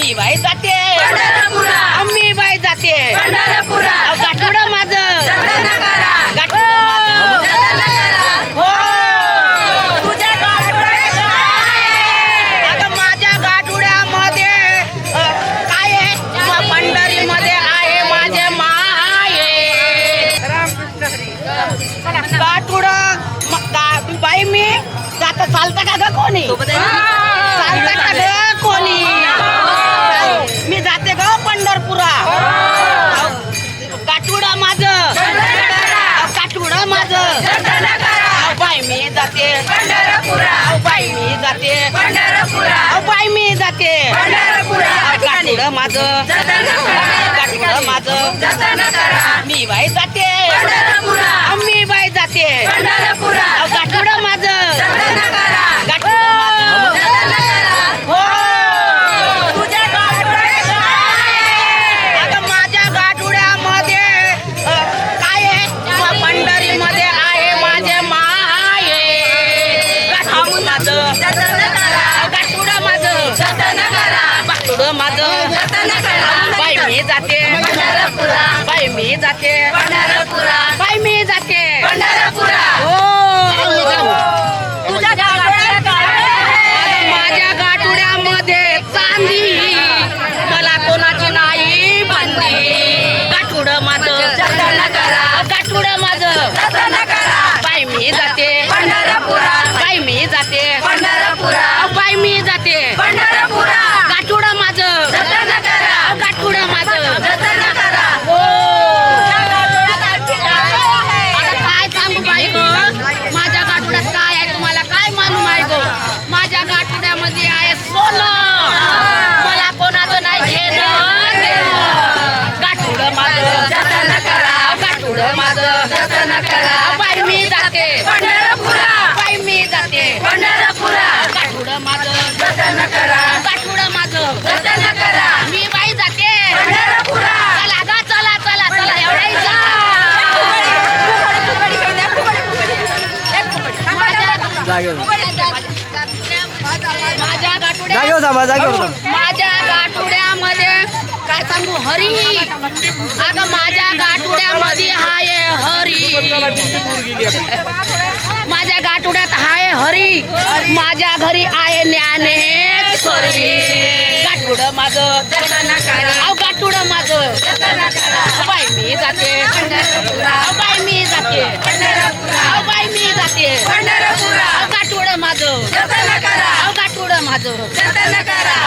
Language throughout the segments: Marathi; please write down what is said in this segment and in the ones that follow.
मी बाई जाते. मी बाई जाते. गाठोडं माझं. हो. माझ्या गाठुड्यामध्ये काय आहे? म- पंढरीमध्ये आहे माझे माये. गाठुड बाई मी. जात चालतं का ग कोणी? चालतं का माझं मी जाते. पंढरपुरा मी जाते. पंढरपुरा अहो, बाई मी जाते. पंढरपुरा गाठुडं माझं. माझं. मी बाई जाते. माझं बाय मी जाते. बाय मी जाते. बाय मी जाते. हो माझ्या गाठुड्यामध्ये चांदी. मला कोणाची नाही बांधी गाठुडं माझं. माझं. मी जाते. गाठुड्यामध्ये आहे सोनं मला कोणाचं नाही घेणं. गाठुडं माझं जतन करा गाठुडं माझं जतन करा बाई मी जाते पंढरपुरा बाई मी जाते पंढरपुरा गाठुडं माझं जतन करा गाठुडं माझं जतन करा मी बाई जाते पंढरपुरा चला गा चला चला चला एवढाही जा माझ्या गाठुड्या जागेवर थांबा जागेवर थांबा. माझ्या गाठुड्यामध्ये काय सांगू? हरी. अगं माझ्या गाठुड्यामध्ये हाय हरी. माझ्या गाठुड्यात हाय हरी. माझ्या घरी आहे ज्ञानेश्वरी. गाठुड माझं. अहो गाठुड माझं. बाई मी जाते. अहो बाई मी जाते. अहो बाई मी जाते. अहो माझं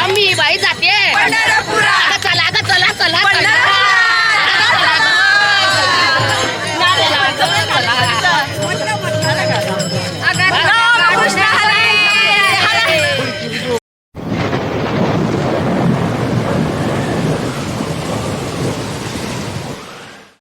आम्ही बाई जाते पंढरपुरा